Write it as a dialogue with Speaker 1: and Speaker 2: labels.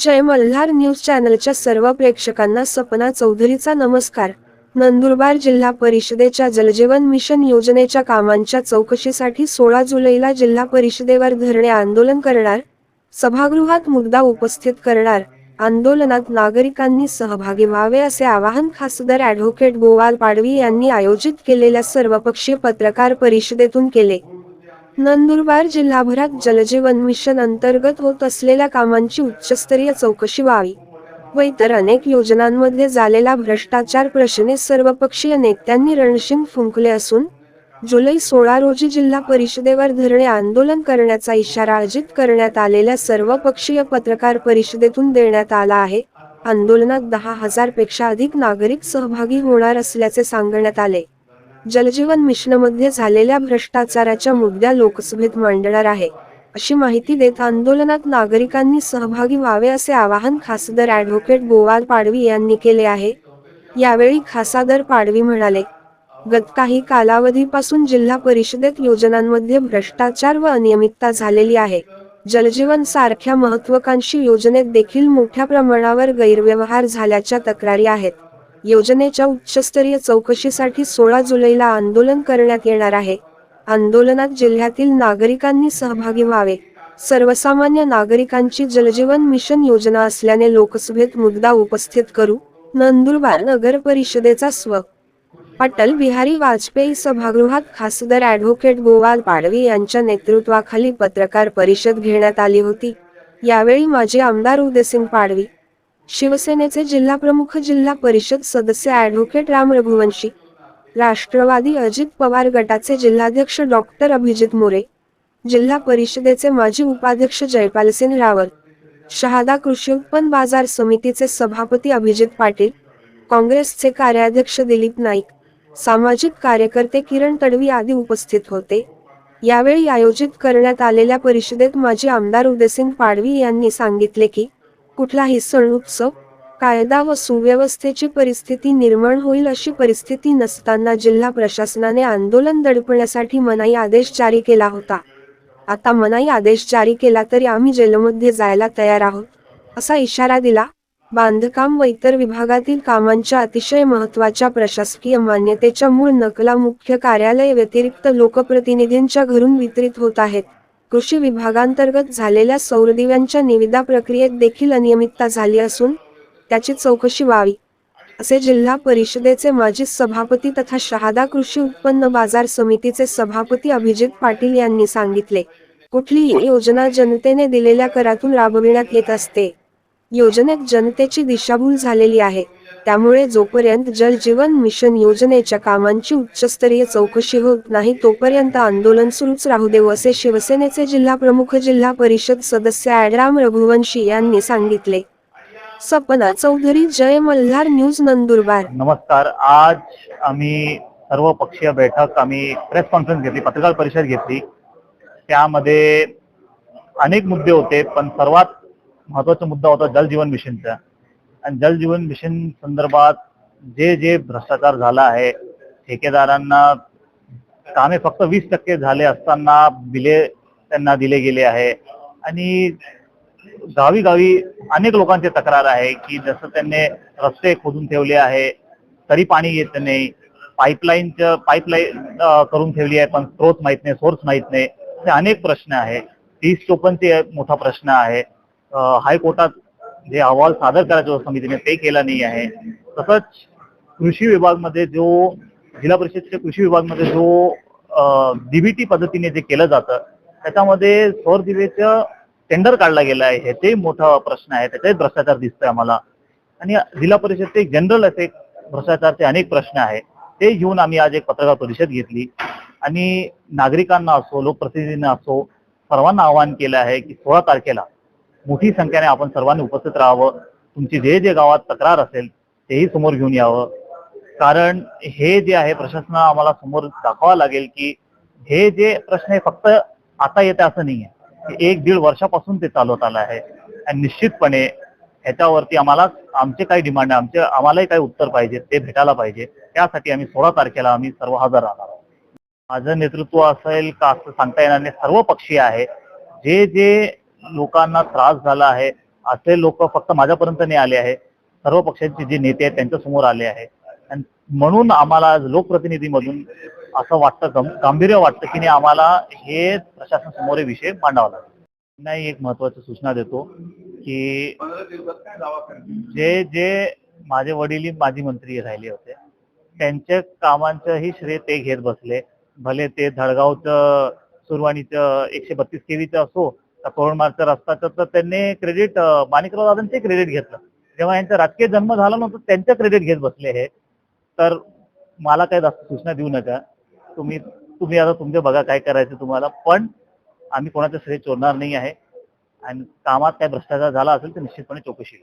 Speaker 1: जय Malhar news चॅनलच्या सर्व प्रेक्षकांना सपना चौधरीचा नमस्कार. नंदुरबार जिल्हा परिषदेच्या जलजीवन मिशन योजनेच्या कामांच्या चौकशीसाठी सोळा जुलैला जिल्हा परिषदेवर धरणे आंदोलन करणार सभागृहात मुद्दा उपस्थित करणार आंदोलनात नागरिकांनी सहभागी व्हावे असे आवाहन खासदार ॲडव्होकेट गोवाल पाडवी यांनी आयोजित केलेल्या सर्वपक्षीय पत्रकार परिषदेतून केले. नंदुरबार जिल्हाभरात जलजीवन मिशन अंतर्गत होत असलेल्या कामांची उच्चस्तरीय चौकशी व्हावी व इतर अनेक योजनांमध्ये झालेला भ्रष्टाचार प्रश्ने सर्वपक्षीय नेत्यांनी रणशिंग फुंकले असून जुलै सोळा रोजी जिल्हा परिषदेवर धरणे आंदोलन करण्याचा इशारा अजित करण्यात आलेल्या सर्वपक्षीय पत्रकार परिषदेतून देण्यात आला आहे. आंदोलनात दहा हजारपेक्षा अधिक नागरिक सहभागी होणार असल्याचे सांगण्यात आले. जलजीवन मिशनमध्ये झालेल्या भ्रष्टाचाराच्या मुद्द्या लोकसभेत मांडणार आहे. अशी माहिती देत आंदोलनात नागरिकांनी सहभागी व्हावे असे आवाहन खासदार ॲडव्होकेट गोवाल पाडवी यांनी केले आहे. यावेळी खासदार पाडवी म्हणाले गत काही कालावधीपासून जिल्हा परिषदेत योजनांमध्ये भ्रष्टाचार व अनियमितता झालेली आहे. जलजीवन सारख्या महत्वाकांक्षी योजनेत देखील मोठ्या प्रमाणावर गैरव्यवहार झाल्याच्या तक्रारी आहेत. योजनेच्या उच्चस्तरीय चौकशीसाठी सोळा जुलैला आंदोलन करण्यात येणार आहे. आंदोलनात जिल्ह्यातील नागरिकांनी सहभागी व्हावे. सर्वसामान्य नागरिकांची जलजीवन मिशन योजना असल्याने लोकसभेत मुद्दा उपस्थित करू. नंदुरबार नगर परिषदेचा स्व. अटल बिहारी वाजपेयी सभागृहात खासदार ॲडव्होकेट गोवाल पाडवी यांच्या नेतृत्वाखाली पत्रकार परिषद घेण्यात आली होती. यावेळी माजी आमदार उदयसिंग पाडवी शिवसेनेचे जिल्हा प्रमुख जिल्हा परिषद सदस्य ॲडव्होकेट राम रघुवंशी राष्ट्रवादी अजित पवार गटाचे जिल्हाध्यक्ष डॉक्टर अभिजित मोरे जिल्हा परिषदेचे माजी उपाध्यक्ष जयपालसिंग रावत शहादा कृषी उत्पन्न बाजार समितीचे सभापती अभिजित पाटील काँग्रेसचे कार्याध्यक्ष दिलीप नाईक सामाजिक कार्यकर्ते किरण तडवी आदी उपस्थित होते. यावेळी आयोजित करण्यात आलेल्या परिषदेत माजी आमदार उदयसिंग पाडवी यांनी सांगितले की कुठलाही सण उत्सव कायदा व सुव्यवस्थेची परिस्थिती निर्माण होईल अशी परिस्थिती नसताना जिल्हा प्रशासनाने आंदोलन दडपण्यासाठी मनाई आदेश जारी केला होता. आता मनाई आदेश जारी केला तरी आम्ही जेलमध्ये जायला तयार आहोत असा इशारा दिला. बांधकाम व इतर विभागातील कामांच्या अतिशय महत्त्वाच्या प्रशासकीय मान्यतेच्या मूळ नकला मुख्य कार्यालय व्यतिरिक्त लोकप्रतिनिधींच्या घरून वितरित होत आहेत. कृषी विभागांतर्गत झालेल्या सौरदिव्यांच्या निविदा प्रक्रियेत देखील अनियमितता झाली असून त्याची चौकशी व्हावी असे जिल्हा परिषदेचे माजी सभापती तथा शहादा कृषी उत्पन्न बाजार समितीचे सभापती अभिजित पाटील यांनी सांगितले. कुठलीही योजना जनतेने दिलेल्या करातून राबविण्यात येत असते. योजनेत जनतेची दिशाभूल झालेली आहे. त्यामुळे जोपर्यंत जल जीवन मिशन योजनेच्या कामांची उच्चस्तरीय चौकशी होत नाही तोपर्यंत आंदोलन सुरूच राहू देऊ असे शिवसेनेचे जिल्हा प्रमुख जिल्हा परिषद सदस्य ॲडराम रघुवंशी यांनी सांगितले. सपना चौधरी जय मल्हार न्यूज नंदुरबार.
Speaker 2: नमस्कार. आज आम्ही सर्व पक्षीय बैठक आम्ही प्रेस कॉन्फरन्स घेतली पत्रकार परिषद घेतली. त्यामध्ये अनेक मुद्दे होते पण सर्वात महत्त्वाचा मुद्दा होता जल जीवन मिशनचा. आणि जल जीवन मिशन संदर्भात जे जे भ्रष्टाचार झाला आहे ठेकेदारांना कामे फक्त वीस टक्के झाले असताना बिले त्यांना दिले गेले आहे. आणि गावी गावी अनेक लोकांची तक्रार आहे की जसं त्यांनी रस्ते खोदून ठेवले आहे तरी पाणी येत नाही पाईपलाईनचं पाईपलाईन करून ठेवली आहे पण स्रोत माहीत नाही सोर्स माहीत नाही असे अनेक प्रश्न आहे. तीस चोपनचे ते मोठा प्रश्न आहे. हायकोर्टात जे अहवाल सादर करायचा समितीने ते केला नाही आहे. तसंच कृषी विभागमध्ये जो जिल्हा परिषदच्या कृषी विभागमध्ये जो डीबीटी पद्धतीने जे केलं जातं त्याच्यामध्ये सौर दिवेचं टेंडर काढला गेला आहे. हे ते मोठा प्रश्न आहे. त्याच्यात भ्रष्टाचार दिसतोय आम्हाला. आणि जिल्हा परिषदचे जनरल असे भ्रष्टाचारचे अनेक प्रश्न आहे ते घेऊन आम्ही आज एक पत्रकार परिषद घेतली. आणि नागरिकांना असो लोकप्रतिनिधींना असो सर्वांना आवाहन केलं आहे की सोळा तारखेला मोठी संख्येने आपण सर्वांनी उपस्थित राहावं. तुमची जे जे गावात तक्रार असेल तेही समोर घेऊन यावं. कारण हे जे आहे प्रशासना आम्हाला समोर दाखवावं लागेल की हे जे प्रश्न आहे फक्त आता येते असं नाही आहे एक दीड वर्षापासून ते चालवत आलं आहे. आणि निश्चितपणे ह्याच्यावरती आम्हाला आमचे काही डिमांड आहे आमचे आम्हालाही काही उत्तर पाहिजे ते भेटायला पाहिजे. त्यासाठी आम्ही सोळा तारखेला आम्ही सर्व हजर राहणार आहोत. माझं नेतृत्व असेल का असं सांगता येणार नाही. सर्व पक्षीय आहे. जे जे लोकांना त्रास झाला आहे असे लोक फक्त माझ्यापर्यंत नाही आले आहे. सर्व पक्षांचे जे नेते आहेत त्यांच्यासमोर आले आहे. म्हणून आम्हाला लोकप्रतिनिधीमधून असं वाटतं गांभीर्य वाटतं की नाही आम्हाला हे प्रशासनासमोर विषय मांडावा लागेल. नाही एक महत्वाची सूचना देतो की जे जे माझे वडील माजी मंत्री राहिले होते त्यांच्या कामांचंही श्रेय ते घेत बसले. भले ते धडगावचं सुरवाणीचं एकशे बत्तीस केवीचं असो पौर्णमार्गचा रस्ता तर त्यांनी क्रेडिट माणिकराव दादांचे क्रेडिट घेतलं. जेव्हा यांचा राजकीय जन्म झाला नव्हता त्यांचं क्रेडिट घेत बसले हे. तर मला काही जास्त सूचना देऊ नका. तुम्ही तुम्ही आता तुमचे बघा काय करायचं तुम्हाला. पण आम्ही कोणाचं श्रेय चोरणार नाही आहे. आणि कामात काय भ्रष्टाचार झाला असेल तर निश्चितपणे चौकशी